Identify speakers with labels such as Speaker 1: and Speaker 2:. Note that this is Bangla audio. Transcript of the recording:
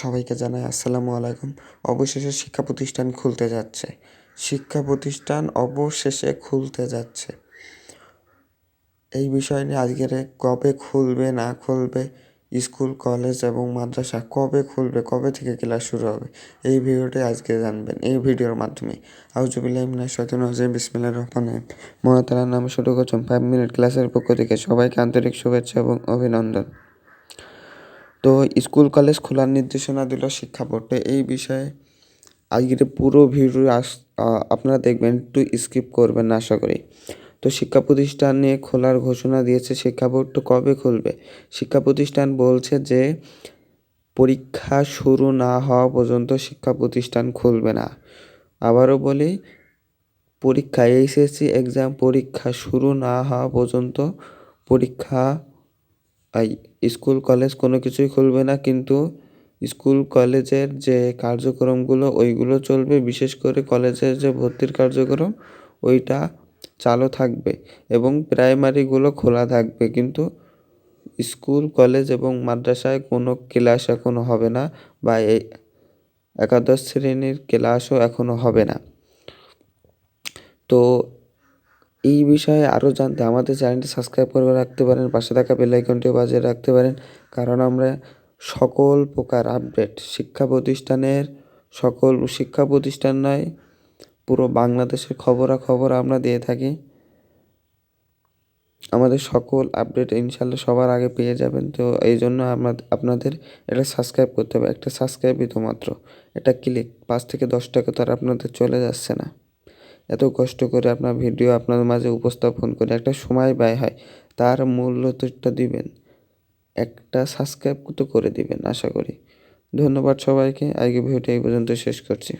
Speaker 1: সবাইকে জানাই আসসালামু আলাইকুম। অবশেষে শিক্ষা প্রতিষ্ঠান খুলতে যাচ্ছে। শিক্ষা প্রতিষ্ঠান অবশেষে খুলতে যাচ্ছে। এই বিষয় নিয়ে আজকের কবে খুলবে, না খুলবে, স্কুল, কলেজ এবং মাদ্রাসা কবে খুলবে, কবে থেকে ক্লাস শুরু হবে, এই ভিডিওটি আজকে জানবেন। এই ভিডিওর মাধ্যমে আউজুবিল্লাহ মিনাশ শাইতানির রাজিম, বিসমিল্লাহির রহমানির মহাতারার নামে শুরু করছেন ফাইভ মিনিট ক্লাসের পক্ষ থেকে সবাইকে আন্তরিক শুভেচ্ছা এবং অভিনন্দন। তো স্কুল কলেজ খোলার নির্দেশনা দিল শিক্ষা বোর্ডে। এই বিষয়ে আজকের পুরো ভিডিও আস আপনারা দেখবেন, একটু স্কিপ করবেন না, আশা করি। তো শিক্ষা প্রতিষ্ঠানে খোলার ঘোষণা দিয়েছে শিক্ষা বোর্ড, তো কবে খুলবে? শিক্ষা প্রতিষ্ঠান বলছে যে পরীক্ষা শুরু না হওয়া পর্যন্ত শিক্ষা প্রতিষ্ঠান খুলবে না। আবারও বলি, পরীক্ষা এইচএসসি এক্সাম পরীক্ষা শুরু না হওয়া পর্যন্ত পরীক্ষা স্কুল, কলেজ কোনো কিছুই খুলবে না, কিন্তু স্কুল, কলেজের যে কার্যক্রমগুলো, ওইগুলো চলবে। বিশেষ করে কলেজের যে ভর্তির কার্যক্রম, ওইটা চালু থাকবে এবং প্রাইমারিগুলো খোলা থাকবে। কিন্তু স্কুল, কলেজ এবং মাদ্রাসায় কোনো ক্লাস এখনও হবে না বা এই একাদশ শ্রেণির ক্লাসও এখনও হবে না। তো এই বিষয়ে আরও জানতে আমাদের চ্যানেলটি সাবস্ক্রাইব করে রাখতে পারেন, পাশে থাকা বেলাইকনটিও বাজিয়ে রাখতে পারেন, কারণ আমরা সকল প্রকার আপডেট শিক্ষা প্রতিষ্ঠানের সকল শিক্ষা প্রতিষ্ঠান নয়, পুরো বাংলাদেশের খবরাখবর আমরা দিয়ে থাকি। আমাদের সকল আপডেট ইনশাল্লাহ সবার আগে পেয়ে যাবেন, তো এই জন্য আপনাদের এটা সাবস্ক্রাইব করতে হবে। একটা সাবস্ক্রাইবই তো মাত্র, এটা ক্লিক পাঁচ থেকে দশ টাকা তো আর আপনাদের চলে যাচ্ছে না। এত কষ্ট করে আপনার ভিডিও আপনার মাঝে উপস্থাপন করে একটা সময় ব্যয় হয়, তার মূল্য তো দিবেন। একটা সাবস্ক্রাইব তো করে দিবেন, আশা করি। ধন্যবাদ সবাইকে আজকে ভিডিওটা এই পর্যন্ত শেষ করছি।